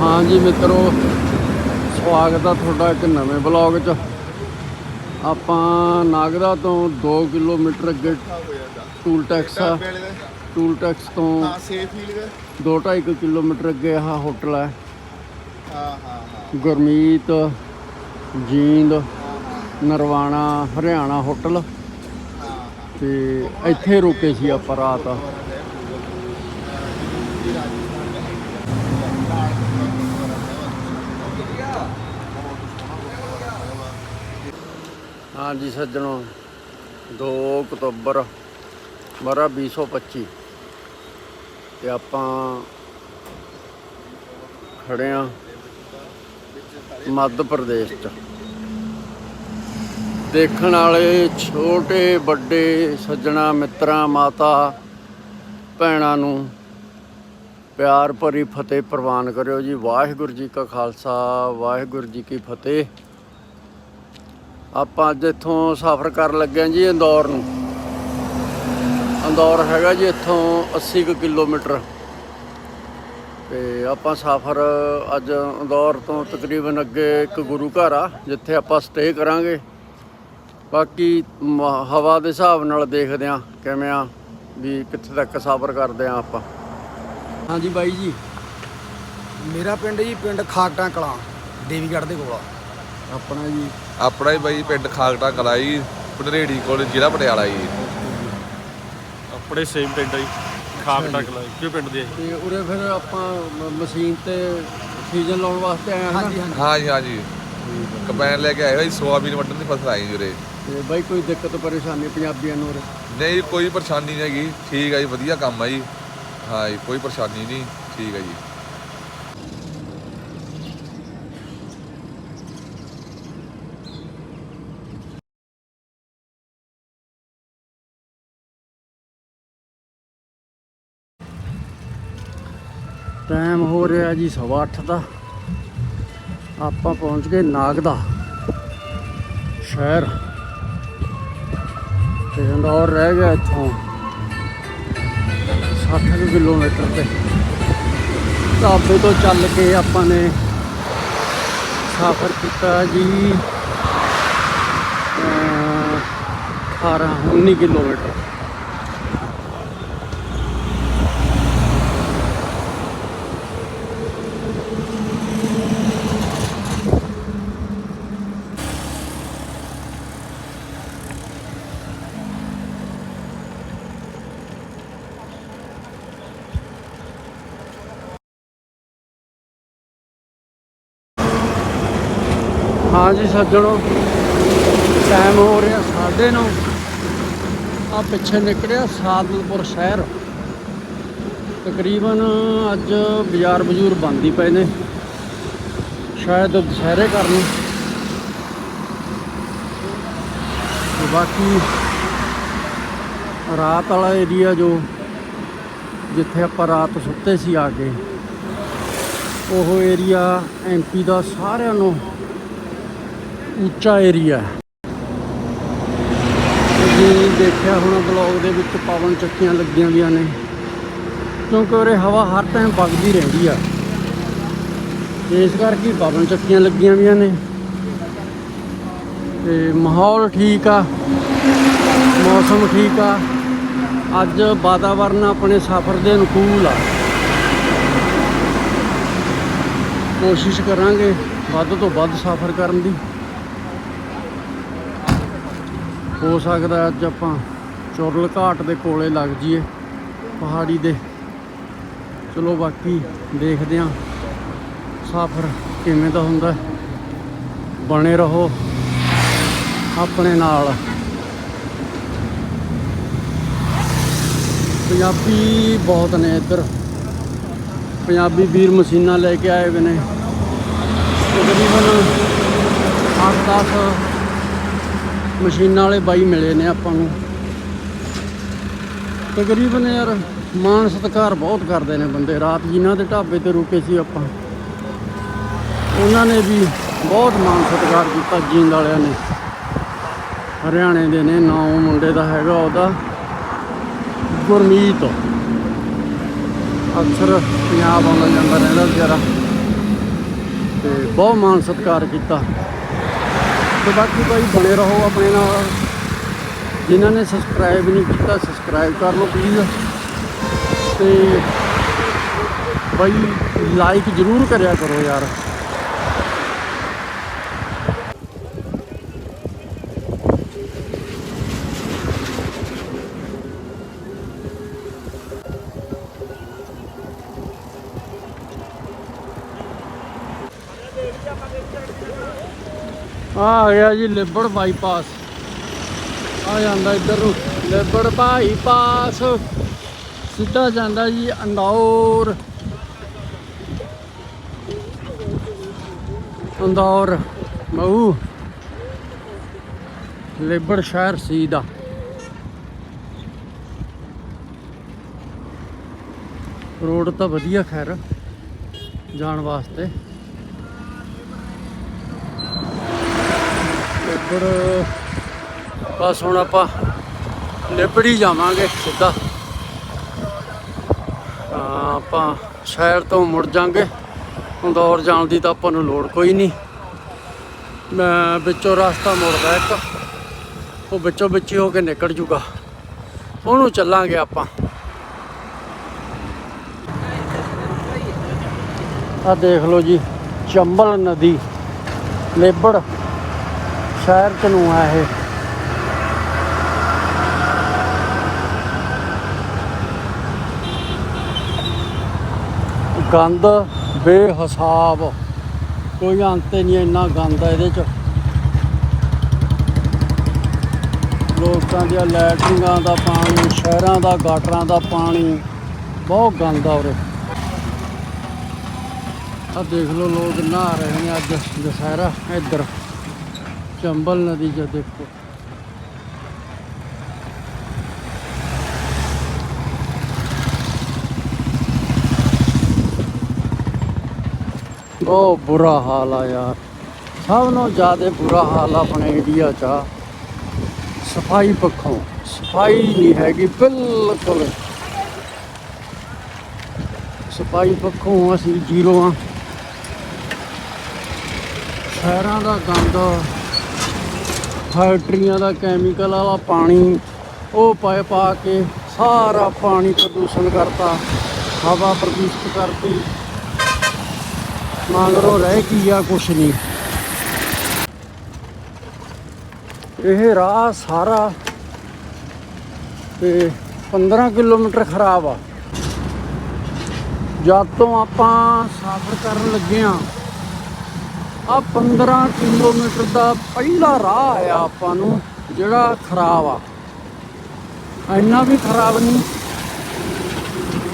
ਹਾਂਜੀ ਮਿੱਤਰੋ ਸਵਾਗਤ ਆ ਤੁਹਾਡਾ ਇੱਕ ਨਵੇਂ ਬਲੌਗ 'ਚ। ਆਪਾਂ ਨਾਗਦਾ ਤੋਂ 2 ਕਿਲੋਮੀਟਰ ਅੱਗੇ ਟੂਲ ਟੈਕਸ ਆ। ਟੂਲ ਟੈਕਸ ਤੋਂ ਹਾਂ ਸੇਫ 2.5 ਕਿਲੋਮੀਟਰ ਅੱਗੇ ਆਹ ਹੋਟਲ ਹੈ ਹਾਂ ਹਾਂ ਹਾਂ। ਗੁਰਮੀਤ ਜੀਂਦ ਨਰਵਾਣਾ ਹਰਿਆਣਾ ਹੋਟਲ। ਤੇ ਇੱਥੇ ਰੁਕੇ ਸੀ ਆਪਾਂ ਰਾਤ। ਹਾਂਜੀ ਸੱਜਣੋ 2 ਅਕਤੂਬਰ ਬਰਾ 2025 ਤੇ ਆਪਾਂ ਖੜੇ ਆ ਮੱਧ ਪ੍ਰਦੇਸ਼ ਚ। ਦੇਖਣ ਵਾਲੇ ਛੋਟੇ ਵੱਡੇ ਸੱਜਣਾ ਮਿੱਤਰਾਂ, ਮਾਤਾ ਭੈਣਾਂ ਨੂੰ ਪਿਆਰ ਭਰੀ ਫਤਿਹ ਪ੍ਰਵਾਨ ਕਰਿਓ ਜੀ। ਵਾਹਿਗੁਰੂ ਜੀ ਕਾ ਖਾਲਸਾ, ਵਾਹਿਗੁਰੂ ਜੀ ਕੀ ਫਤਿਹ। ਆਪਾਂ ਅੱਜ ਇੱਥੋਂ ਸਫ਼ਰ ਕਰਨ ਲੱਗੇ ਹਾਂ ਜੀ ਇੰਦੌਰ ਨੂੰ। ਇੰਦੌਰ ਹੈਗਾ ਜੀ ਇੱਥੋਂ 80 ਕੁ ਕਿਲੋਮੀਟਰ। ਤੇ ਆਪਾਂ ਸਫ਼ਰ ਅੱਜ ਇੰਦੌਰ ਤੋਂ ਤਕਰੀਬਨ ਅੱਗੇ ਇੱਕ ਗੁਰੂ ਘਰ ਆ ਜਿੱਥੇ ਆਪਾਂ ਸਟੇ ਕਰਾਂਗੇ। ਬਾਕੀ ਹਵਾ ਦੇ ਹਿਸਾਬ ਨਾਲ ਦੇਖਦੇ ਆ ਕਿਵੇਂ ਆ ਵੀ ਕਿੱਥੇ ਤੱਕ ਸਫ਼ਰ ਕਰਦੇ ਆ ਆਪਾਂ। ਹਾਂਜੀ ਬਾਈ ਜੀ ਮੇਰਾ ਪਿੰਡ ਜੀ ਪਿੰਡ ਖਾਕਟਾਂ ਕਲਾਂ ਦੇਵੀਗੜ੍ਹ ਦੇ ਕੋਲ ਆ। ਆਪਣਾ ਜੀ ਆਪਣਾ ਹੀ ਬਾਈ ਪਿੰਡ ਖਾਗਟਾ ਕਲਾਈ ਪਟਰੇੜੀ ਕੋਲ ਜ਼ਿਲ੍ਹਾ ਪਟਿਆਲਾ ਜੀ। ਆਪਣੇ ਸੇਮ ਪਿੰਡ ਆਈ ਖਾਕ ਟੱਕ ਲਾਈ ਕਿ ਪਿੰਡ ਦੇ ਤੇ ਉਰੇ ਫਿਰ ਆਪਾਂ ਮ- ਮਸ਼ੀਨ ਤੇ ਸੀਜ਼ਨ ਲਾਉਣ ਵਾਸਤੇ ਆਏ ਹਾਂ ਨਾ? ਹਾਂਜੀ ਹਾਂਜੀ। ਹਾਂ ਜੀ ਹਾਂ ਜੀ। ਕੰਬਾਈਨ ਲੈ ਕੇ ਆਏ ਹੋਈ ਸੋਆਬੀਨ ਵੱਢਣ ਦੀ ਫਸਲ ਆਈ ਜੁਰੇ ਤੇ ਬਾਈ ਕੋਈ ਦਿੱਕਤ ਪਰੇਸ਼ਾਨੀ ਪੰਜਾਬੀਆਂ ਨੂੰ ਉਰੇ? ਨਹੀਂ ਕੋਈ ਪਰੇਸ਼ਾਨੀ ਨਹੀਂ ਹੈਗੀ ਠੀਕ ਹੈ ਜੀ ਵਧੀਆ ਕੰਮ ਆ ਜੀ। ਹਾਂ ਜੀ ਕੋਈ ਪਰੇਸ਼ਾਨੀ ਨਹੀਂ ਠੀਕ ਹੈ ਜੀ। ਟਾਈਮ ਹੋ ਰਿਹਾ ਜੀ ਸਵਾ ਅੱਠ ਦਾ। ਆਪਾਂ ਪਹੁੰਚ ਗਏ ਨਾਗਦਾ ਸ਼ਹਿਰ। ਤੇ ਇੰਦੌਰ ਰਹਿ ਗਿਆ ਇੱਥੋਂ 60 ਕੁ ਕਿਲੋਮੀਟਰ ਤੇ। ਢਾਬੇ ਤੋਂ ਚੱਲ ਕੇ ਆਪਾਂ ਨੇ ਸਫ਼ਰ ਕੀਤਾ ਜੀ, ਅਹ 18 19 ਕਿਲੋਮੀਟਰ। ਹਾਂਜੀ ਸੱਜਣੋ ਟਾਈਮ ਹੋ ਰਿਹਾ ਸਾਢੇ ਨੌ। ਆ ਪਿੱਛੇ ਨਿਕਲਿਆ ਸਾਦਲਪੁਰ ਸ਼ਹਿਰ। ਤਕਰੀਬਨ ਅੱਜ ਬਾਜ਼ਾਰ ਬਜੂਰ ਬੰਦ ਹੀ ਪਏ ਨੇ। ਸ਼ਾਇਦ ਦੁਸਹਿਰੇ ਕਰਨ। ਬਾਕੀ ਰਾਤ ਵਾਲਾ ਏਰੀਆ ਜੋ ਜਿੱਥੇ ਆਪਾਂ ਰਾਤ ਸੁੱਤੇ ਸੀ ਆ ਕੇ, ਉਹ ਏਰੀਆ ਐਮਪੀ ਦਾ ਸਾਰਿਆਂ ਨੂੰ ਉੱਚਾ ਏਰੀਆ ਹੈ। ਤੇ ਦੇਖਿਆ ਹੁਣ ਬਲੌਗ ਦੇ ਵਿੱਚ ਪਵਨ ਚੱਕੀਆਂ ਲੱਗੀਆਂ ਹੋਈਆਂ ਨੇ, ਕਿਉਂਕਿ ਉਰੇ ਹਵਾ ਹਰ ਟਾਈਮ ਵਗਦੀ ਰਹਿੰਦੀ ਆ। ਇਸ ਕਰਕੇ ਪਵਨ ਚੱਕੀਆਂ ਲੱਗੀਆਂ ਵੀਆਂ ਨੇ। ਤੇ ਮਾਹੌਲ ਠੀਕ ਆ, ਮੌਸਮ ਠੀਕ ਆ। ਅੱਜ ਵਾਤਾਵਰਨ ਆਪਣੇ ਸਫ਼ਰ ਦੇ ਅਨੁਕੂਲ ਆ। ਕੋਸ਼ਿਸ਼ ਕਰਾਂਗੇ ਵੱਧ ਤੋਂ ਵੱਧ ਸਫ਼ਰ ਕਰਨ ਦੀ। ਹੋ ਸਕਦਾ ਅੱਜ ਆਪਾਂ ਚੁਰਲ ਘਾਟ ਦੇ ਕੋਲੇ ਲੱਗ ਜਾਈਏ, ਪਹਾੜੀ ਦੇ। ਚਲੋ ਬਾਕੀ ਦੇਖਦੇ ਆਂ ਸਫ਼ਰ ਕਿਵੇਂ ਦਾ ਹੁੰਦਾ ਬਣੇ ਰਹੋ ਆਪਣੇ ਨਾਲ। ਪੰਜਾਬੀ ਬਹੁਤ ਨੇ ਇੱਧਰ। ਪੰਜਾਬੀ ਵੀਰ ਮਸ਼ੀਨਾਂ ਲੈ ਕੇ ਆਏ ਹੋਏ ਨੇ। ਤਕਰੀਬਨ 8-10 ਮਸ਼ੀਨਾਂ ਵਾਲੇ ਬਾਈ ਮਿਲੇ ਨੇ ਆਪਾਂ ਨੂੰ। ਤਕਰੀਬਨ ਯਾਰ ਮਾਣ ਸਤਿਕਾਰ ਬਹੁਤ ਕਰਦੇ ਨੇ ਬੰਦੇ। ਰਾਤ ਜਿਨ੍ਹਾਂ ਦੇ ਢਾਬੇ ਤੇ ਰੁਕੇ ਸੀ ਆਪਾਂ, ਉਹਨਾਂ ਨੇ ਵੀ ਬਹੁਤ ਮਾਣ ਸਤਿਕਾਰ ਕੀਤਾ ਜੀਂਦ ਵਾਲਿਆਂ ਨੇ। ਹਰਿਆਣੇ ਦੇ ਨੇ ਨਾਂ ਮੁੰਡੇ ਦਾ ਹੈਗਾ ਉਹਦਾ, ਗੁਰਮੀਤ। ਅਕਸਰ ਪੰਜਾਬ ਆਉਂਦਾ ਜਾਂਦਾ ਰਹਿੰਦਾ ਵਿਚਾਰਾ। ਤੇ ਬਹੁਤ ਮਾਣ ਸਤਿਕਾਰ ਕੀਤਾ। ਤੇ ਬਾਕੀ ਭਾਈ ਬਣੇ ਰਹੋ ਆਪਣੇ ਨਾਲ। ਜਿਨ੍ਹਾਂ ਨੇ ਸਬਸਕ੍ਰਾਈਬ ਨਹੀਂ ਕੀਤਾ ਸਬਸਕ੍ਰਾਈਬ ਕਰ ਲਓ ਪਲੀਜ਼ ਤੇ ਭਾਈ ਲਾਈਕ ਜ਼ਰੂਰ ਕਰਿਆ ਕਰੋ ਯਾਰ। ਆ ਆ ਗਿਆ ਜੀ ਲੇਬੜ ਬਾਈਪਾਸ। ਆ ਜਾਂਦਾ ਇੱਧਰ ਨੂੰ। ਲਿਬੜ ਬਾਈਪਾਸ। ਸਿੱਧਾ ਜਾਂਦਾ ਜੀ ਅੰਦੌਰ। ਅੰਦੌਰ। ਮਊ। ਲੇਬੜ ਸ਼ਹਿਰ ਸੀ ਦਾ ਰੋਡ ਤਾਂ ਵਧੀਆ ਖੈਰ, ਜਾਣ ਵਾਸਤੇ। ਲਿਬੜ ਬਸ ਹੁਣ ਆਪਾਂ ਲਿਬੜ ਹੀ ਜਾਵਾਂਗੇ ਸਿੱਧਾ। ਆਪਾਂ ਸ਼ਹਿਰ ਤੋਂ ਮੁੜ ਜਾਾਂਗੇ। ਇੰਦੌਰ ਜਾਣ ਦੀ ਤਾਂ ਆਪਾਂ ਨੂੰ ਲੋੜ ਕੋਈ ਨਹੀਂ। ਮੈਂ ਵਿੱਚੋਂ ਰਸਤਾ ਮੁੜਦਾ ਇੱਕ। ਉਹ ਵਿੱਚੋਂ ਵਿੱਚ ਹੋ ਕੇ ਨਿਕਲ ਜੂਗਾ। ਉਹਨੂੰ ਚੱਲਾਂਗੇ ਆਪਾਂ। ਆ ਦੇਖ ਲਓ ਜੀ, ਚੰਬਲ ਨਦੀ। ਲੇਬੜ। ਸ਼ਹਿਰ ਚ ਨੂੰ ਆ ਇਹ। ਗੰਦ ਬੇਹਿਸਾਬ। ਕੋਈ ਅੰਤ ਹੀ ਨਹੀਂ ਇੰਨਾ ਗੰਦ ਹੈ ਇਹਦੇ ਚ। ਲੋਕਾਂ ਦੀਆਂ ਲੈਟਰਿੰਗਾਂ ਦਾ ਪਾਣੀ, ਸ਼ਹਿਰਾਂ ਦਾ ਗਾਟਰਾਂ ਦਾ ਪਾਣੀ, ਬਹੁਤ ਗੰਦ ਆ ਉਰੇ। ਆ ਦੇਖ ਲਓ ਲੋਕ ਨਹਾ ਰਹੇ ਨੇ ਅੱਜ ਦੁਸਹਿਰਾ ਇੱਧਰ। ਚੰਬਲ ਨਦੀ 'ਚ ਦੇਖੋ। ਬਹੁਤ ਬੁਰਾ ਹਾਲ ਆ ਯਾਰ। ਸਭ ਨੂੰ ਜ਼ਿਆਦਾ ਬੁਰਾ ਹਾਲ ਆਪਣੇ ਇੰਡੀਆ 'ਚ। ਆ ਸਫ਼ਾਈ ਪੱਖੋਂ। ਸਫ਼ਾਈ ਨਹੀਂ ਹੈਗੀ ਬਿਲਕੁਲ। ਸਫ਼ਾਈ ਪੱਖੋਂ ਅਸੀਂ ਜ਼ੀਰੋ ਆ। ਸ਼ਹਿਰਾਂ ਦਾ ਗੰਦ ਫੈਕਟਰੀਆਂ ਦਾ ਕੈਮੀਕਲ ਵਾਲਾ ਪਾਣੀ, ਉਹ ਪਾ ਪਾ ਕੇ ਸਾਰਾ ਪਾਣੀ ਪ੍ਰਦੂਸ਼ਣ ਕਰਤਾ, ਹਵਾ ਪ੍ਰਦੂਸ਼ਿਤ ਕਰਤੀ। ਮਗਰੋਂ ਰਹਿ ਕੀ ਆ ਕੁਛ ਨਹੀਂ। ਇਹ ਰਾਹ ਸਾਰਾ ਤੇ 15 ਕਿਲੋਮੀਟਰ ਖਰਾਬ ਆ। ਜਦ ਤੋਂ ਆਪਾਂ ਸਫ਼ਰ ਕਰਨ ਲੱਗੇ ਆ ਆ 15 ਕਿਲੋਮੀਟਰ ਦਾ ਪਹਿਲਾ ਰਾਹ ਆ ਆਪਾਂ ਨੂੰ, ਜਿਹੜਾ ਖਰਾਬ ਆ। ਇੰਨਾ ਵੀ ਖਰਾਬ ਨਹੀਂ।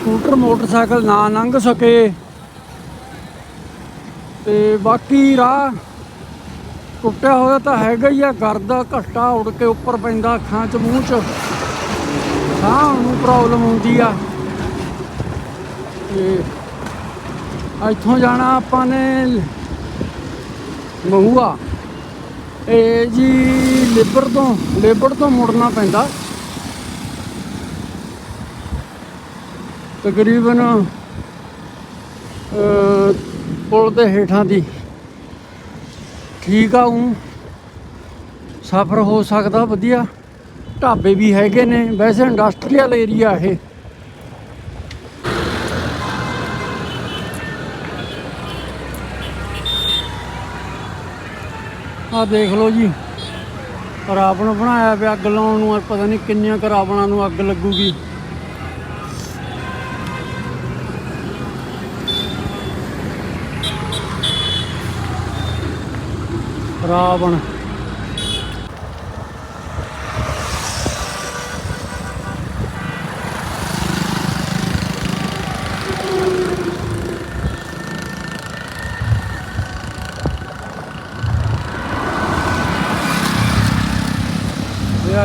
ਸਕੂਟਰ, ਮੋਟਰਸਾਈਕਲ ਨਾ ਲੰਘ ਸਕੇ। ਤੇ ਬਾਕੀ ਰਾਹ ਟੁੱਟਿਆ ਹੋਇਆ ਤਾਂ ਹੈਗਾ ਹੀ ਆ। ਗਰਦਾ ਘੱਟਾ ਉੜ ਕੇ ਉੱਪਰ ਪੈਂਦਾ ਅੱਖਾਂ 'ਚ, ਮੂੰਹ 'ਚ। ਸਾਹ ਨੂੰ ਪ੍ਰੋਬਲਮ ਹੁੰਦੀ ਆ। ਤੇ ਇੱਥੋਂ ਜਾਣਾ ਆਪਾਂ ਨੇ ਮਹੂਆ ਇਹ ਜੀ ਲੇਬਰ ਤੋਂ ਲੇਬਰ ਤੋਂ ਮੁੜਨਾ ਪੈਂਦਾ। ਤਕਰੀਬਨ ਪੁਲ ਦੇ ਹੇਠਾਂ ਦੀ। ਠੀਕ ਆ ਹੂੰ ਸਫ਼ਰ ਹੋ ਸਕਦਾ, ਵਧੀਆ। ਢਾਬੇ ਵੀ ਹੈਗੇ ਨੇ। ਵੈਸੇ ਇੰਡਸਟਰੀਅਲ ਏਰੀਆ ਇਹ। ਆ ਦੇਖ ਲਓ ਜੀ। ਰਾਵਣ ਬਣਾਇਆ ਪਿਆ ਅੱਗ ਲਾਉਣ ਨੂੰ, ਪਤਾ ਨਹੀਂ ਕਿੰਨੀਆਂ ਰਾਵਣਾਂ ਨੂੰ ਅੱਗ ਲੱਗੂਗੀ। ਰਾਵਣ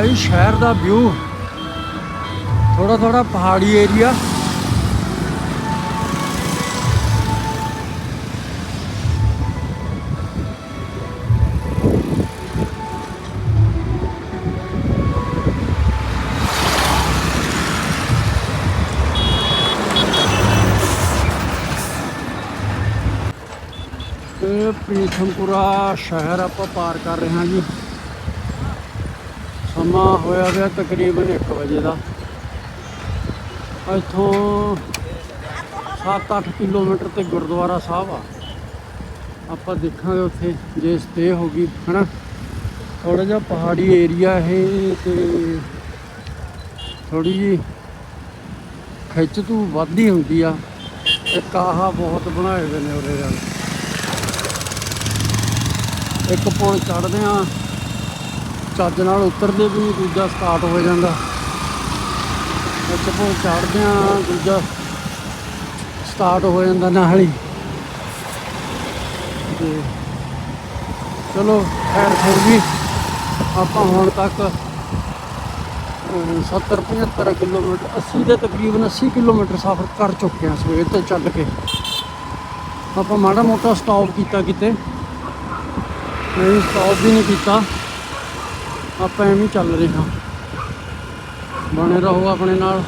ਭਾਈ, ਸ਼ਹਿਰ ਦਾ ਵਿਊ ਥੋੜਾ ਥੋੜਾ ਪਹਾੜੀ ਏਰੀਆ ਇਹ ਪ੍ਰੀਥਮਪੁਰਾ ਸ਼ਹਿਰ ਆਪਾਂ ਪਾਰ ਕਰ ਰਹੇ ਹਾਂ ਜੀ। ਸਮਾਂ ਹੋਇਆ ਹੋਇਆ ਤਕਰੀਬਨ 1 ਵਜੇ ਦਾ। ਇੱਥੋਂ 7-8 ਕਿਲੋਮੀਟਰ ਤੇ ਗੁਰਦੁਆਰਾ ਸਾਹਿਬ ਆ। ਆਪਾਂ ਦੇਖਾਂਗੇ ਉੱਥੇ ਜੇ ਸਟੇ ਹੋ ਗਈ, ਹਨਾ? ਥੋੜਾ ਜਿਹਾ ਪਹਾੜੀ ਏਰੀਆ ਇਹ ਤੇ ਥੋੜੀ ਜੀ ਖਿੱਚ ਤੂ ਵੱਧਦੀ ਹੁੰਦੀ ਆ ਤੇ ਕਾਹਾ ਬਹੁਤ ਬਣਾਏ ਹੋਏ ਨੇ ਉਹਦੇ ਨਾਲ। ਇੱਕ ਪੁਲ ਚੜਦੇ ਆ। ਚੱਜ ਨਾਲ ਉਤਰਦੇ ਵੀ ਨਹੀਂ, ਦੂਜਾ ਸਟਾਰਟ ਹੋ ਜਾਂਦਾ। ਇੱਕ ਪੁਲ ਚੜਦੇ ਆ ਦੂਜਾ ਸਟਾਰਟ ਹੋ ਜਾਂਦਾ ਨਾਲ ਹੀ। ਤੇ ਚਲੋ ਖੈਰ ਫਿਰ ਵੀ ਆਪਾਂ ਹੁਣ ਤੱਕ 70 75 ਕਿਲੋਮੀਟਰ 80 ਦੇ ਤਕਰੀਬਨ 80 ਕਿਲੋਮੀਟਰ ਸਫ਼ਰ ਕਰ ਚੁੱਕੇ ਹਾਂ ਸਵੇਰ ਤੋਂ ਚੱਲ ਕੇ। ਆਪਾਂ ਮਾੜਾ ਮੋਟਾ ਸਟਾਪ ਕੀਤਾ ਕਿਤੇ। ਨਹੀਂ ਸਟਾਪ ਵੀ ਨਹੀਂ ਕੀਤਾ। ਆਪਾਂ ਐਵੇਂ ਚੱਲ ਰਹੇ ਹਾਂ। ਬਣੇ ਰਹੋ ਆਪਣੇ ਨਾਲ।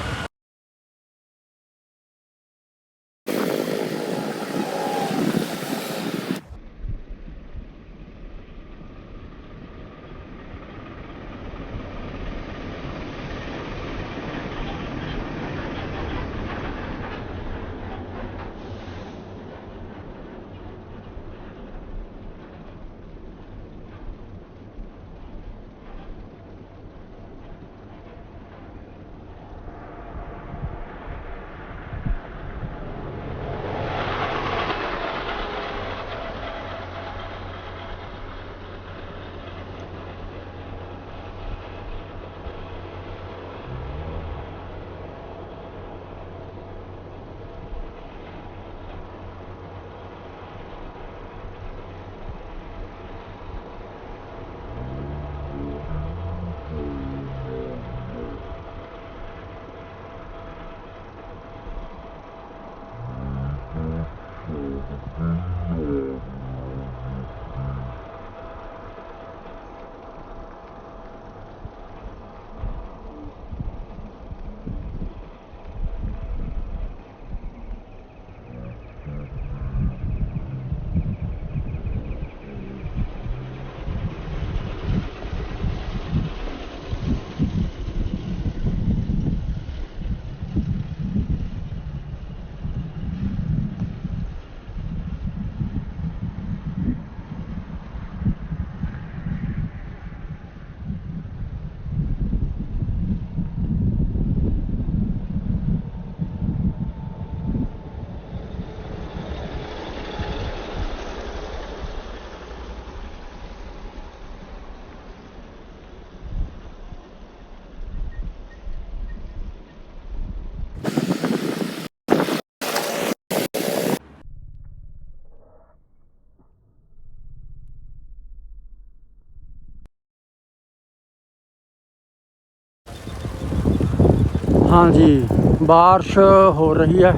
ਹਾਂਜੀ, ਬਾਰਿਸ਼ ਹੋ ਰਹੀ ਹੈ।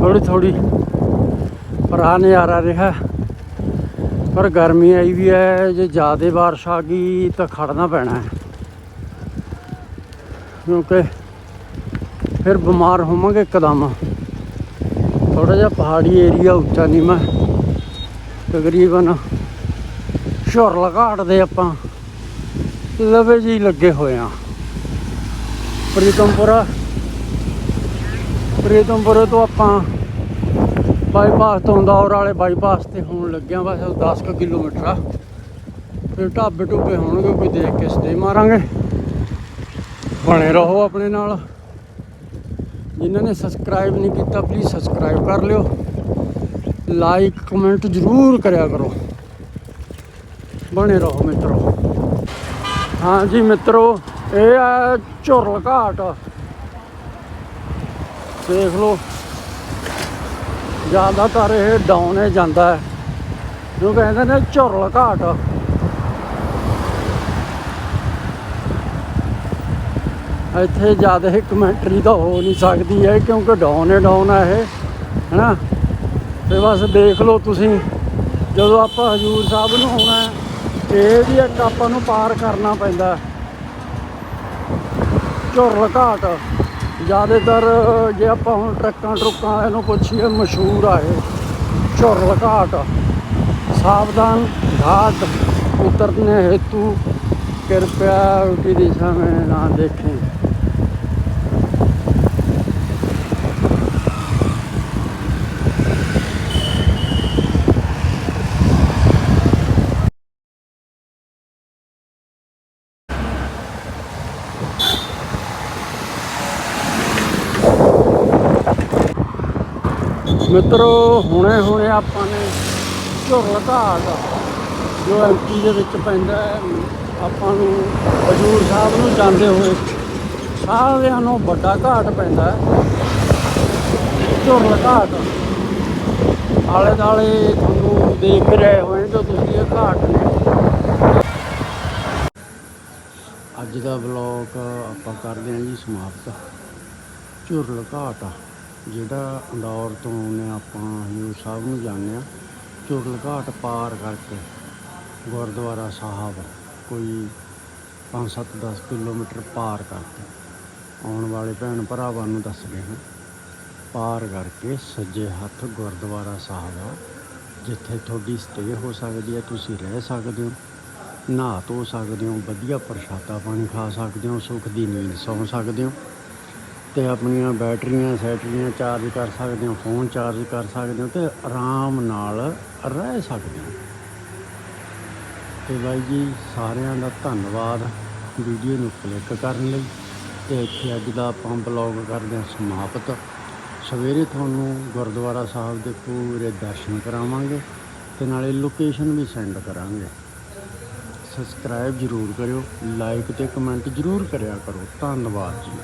ਥੋੜੀ ਥੋੜੀ ਪਰ ਆ ਨਜ਼ਾਰਾ ਰਿਹਾ। ਪਰ ਗਰਮੀ ਆਈ ਵੀ ਹੈ, ਜੇ ਜ਼ਿਆਦਾ ਬਾਰਿਸ਼ ਆ ਗਈ ਤਾਂ ਖੜਨਾ ਪੈਣਾ ਹੈ। ਕਿਉਂਕਿ ਫਿਰ ਬਿਮਾਰ ਹੋਵਾਂਗੇ ਇੱਕਦਮ। ਥੋੜਾ ਜਿਹਾ ਪਹਾੜੀ ਏਰੀਆ ਉੱਚਾ ਨਹੀਂ ਮੈਂ। ਤਕਰੀਬਨ ਸ਼ੋਰ ਲਗਾੜ ਦੇ ਆਪਾਂ। ਲਵੇ ਜੀ ਲੱਗੇ ਹੋਏ ਆ ਪ੍ਰੀਤਮਪੁਰਾ ਪ੍ਰੀਤਮਪੁਰੇ ਤੋਂ ਆਪਾਂ ਬਾਈਪਾਸ ਤੋਂ ਦੌਰ ਵਾਲੇ ਬਾਈਪਾਸ ਤੇ ਹੋਣ ਲੱਗਿਆ ਬਸ 10 ਕੁ ਕਿਲੋਮੀਟਰ ਆ। ਫਿਰ ਢਾਬੇ ਢੁੱਬੇ ਹੋਣਗੇ, ਕੋਈ ਦੇਖ ਕੇ ਸਟੇ ਮਾਰਾਂਗੇ। ਬਣੇ ਰਹੋ ਆਪਣੇ ਨਾਲ। ਜਿਨ੍ਹਾਂ ਨੇ ਸਬਸਕ੍ਰਾਈਬ ਨਹੀਂ ਕੀਤਾ ਪਲੀਜ਼ ਸਬਸਕ੍ਰਾਈਬ ਕਰ ਲਿਓ। ਲਾਈਕ ਕਮੈਂਟ ਜ਼ਰੂਰ ਕਰਿਆ ਕਰੋ। ਬਣੇ ਰਹੋ ਮਿੱਤਰੋ। ਹਾਂਜੀ ਮਿੱਤਰੋ ਇਹ ਆ ਝੁਰਲ ਘਾਟ ਦੇਖ ਲਓ। ਜ਼ਿਆਦਾਤਰ ਇਹ ਡਾਊਨ ਹੀ ਜਾਂਦਾ ਹੈ। ਜੋ ਕਹਿੰਦੇ ਨੇ ਝੁਰਲ ਘਾਟ ਇੱਥੇ ਜ਼ਿਆਦਾ ਹੀ ਕਮੈਂਟਰੀ ਤਾਂ ਹੋ ਨਹੀਂ ਸਕਦੀ ਹੈ, ਕਿਉਂਕਿ ਡਾਊਨ ਹੈ ਡਾਊਨ ਹੈ ਇਹ, ਹੈਨਾ? ਤੇ ਬਸ ਦੇਖ ਲਓ ਤੁਸੀਂ, ਜਦੋਂ ਆਪਾਂ ਹਜੂਰ ਸਾਹਿਬ ਨੂੰ ਆਉਣਾ ਇਹ ਵੀ ਇੱਕ ਆਪਾਂ ਨੂੰ ਪਾਰ ਕਰਨਾ ਪੈਂਦਾ ਵਿੱਚੋਂ ਰਕਾਟ। ਜ਼ਿਆਦਾਤਰ ਜੇ ਆਪਾਂ ਹੁਣ ਟਰੱਕਾਂ ਟਰੁੱਕਾਂ ਇਹਨੂੰ ਪੁੱਛੀਏ, ਮਸ਼ਹੂਰ ਆ ਇਹ। ਝੁਰਲ ਘਾਟ ਸਾਵਧਾਨ, ਘਾਟ, ਉਤਰਨੇ ਹੇਤੂ। ਕਿਰਪਾ ਉਟੀ ਦਿਸ਼ਾ ਮੈਂ ਨਾ ਦੇਖੇ। ਮਿੱਤਰੋ, ਹੁਣੇ ਹੁਣੇ ਆਪਾਂ ਨੇ ਝੁਰਲ ਘਾਟ ਜੋ ਐਮਪੀ ਦੇ ਵਿੱਚ ਪੈਂਦਾ ਹੈ। ਆਪਾਂ ਨੂੰ ਹਜੂਰ ਸਾਹਿਬ ਨੂੰ ਜਾਂਦੇ ਹੋਏ ਸਾਰਿਆਂ ਨੂੰ ਵੱਡਾ ਘਾਟ ਪੈਂਦਾ ਝੁਰਲ ਘਾਟ ਆਲੇ ਦਾਲੇ ਤੁਹਾਨੂੰ ਦੇਖ ਰਹੇ ਹੋਏ ਜੋ ਤੁਸੀਂ ਇਹ ਘਾਟ ਨੇ। ਅੱਜ ਦਾ ਵਲੌਗ ਆਪਾਂ ਕਰਦੇ ਹਾਂ ਜੀ ਸਮਾਪਤ। ਝੁਰਲ ਘਾਟ ਆ ਜਿਹੜਾ ਇੰਦੌਰ ਤੋਂ ਨੇ ਆਪਾਂ ਹਜੂਰ ਸਾਹਿਬ ਨੂੰ ਜਾਂਦੇ ਆ ਝੁਰਲ ਘਾਟ ਪਾਰ ਕਰਕੇ ਗੁਰਦੁਆਰਾ ਸਾਹਿਬ, ਕੋਈ 5-7 10 ਕਿਲੋਮੀਟਰ ਪਾਰ ਕਰਕੇ, ਆਉਣ ਵਾਲੇ ਭੈਣ ਭਰਾਵਾਂ ਨੂੰ ਦੱਸਦੇ ਹਾਂ, ਪਾਰ ਕਰਕੇ ਸੱਜੇ ਹੱਥ ਗੁਰਦੁਆਰਾ ਸਾਹਿਬ ਆ, ਜਿੱਥੇ ਤੁਹਾਡੀ ਸਟੇ ਹੋ ਸਕਦੀ ਹੈ, ਤੁਸੀਂ ਰਹਿ ਸਕਦੇ ਹੋ, ਨਹਾ ਧੋ ਸਕਦੇ ਹੋ, ਵਧੀਆ ਪ੍ਰਸ਼ਾਦਾ ਪਾਣੀ ਖਾ ਸਕਦੇ ਹੋ, ਸੁੱਖ ਦੀ ਨੀਂਦ ਸੌਂ ਸਕਦੇ ਹੋ ਤੇ ਆਪਣੀਆਂ ਬੈਟਰੀਆਂ, ਸੈਟਰੀਆਂ ਚਾਰਜ ਕਰ ਸਕਦੇ ਹੋ ਫੋਨ ਚਾਰਜ ਕਰ ਸਕਦੇ ਹੋ ਤੇ ਆਰਾਮ ਨਾਲ ਰਹਿ ਸਕਦੇ ਹੋ। ਤੇ ਬਾਈ ਜੀ, ਸਾਰਿਆਂ ਦਾ ਧੰਨਵਾਦ ਵੀਡੀਓ ਨੂੰ ਕਲਿੱਕ ਕਰਨ ਲਈ। ਤੇ ਇੱਥੇ ਅੱਜ ਦਾ ਆਪਾਂ ਬਲੌਗ ਕਰਦੇ ਹਾਂ ਸਮਾਪਤ। ਸਵੇਰੇ ਤੁਹਾਨੂੰ ਗੁਰਦੁਆਰਾ ਸਾਹਿਬ ਦੇ ਪੂਰੇ ਦਰਸ਼ਨ ਕਰਾਵਾਂਗੇ ਤੇ ਨਾਲੇ ਲੋਕੇਸ਼ਨ ਵੀ ਸੈਂਡ ਕਰਾਂਗੇ। ਸਬਸਕ੍ਰਾਈਬ ਜ਼ਰੂਰ ਕਰਿਓ ਲਾਈਕ ਤੇ ਕਮੈਂਟ ਜ਼ਰੂਰ ਕਰਿਆ ਕਰੋ। ਧੰਨਵਾਦ ਜੀ।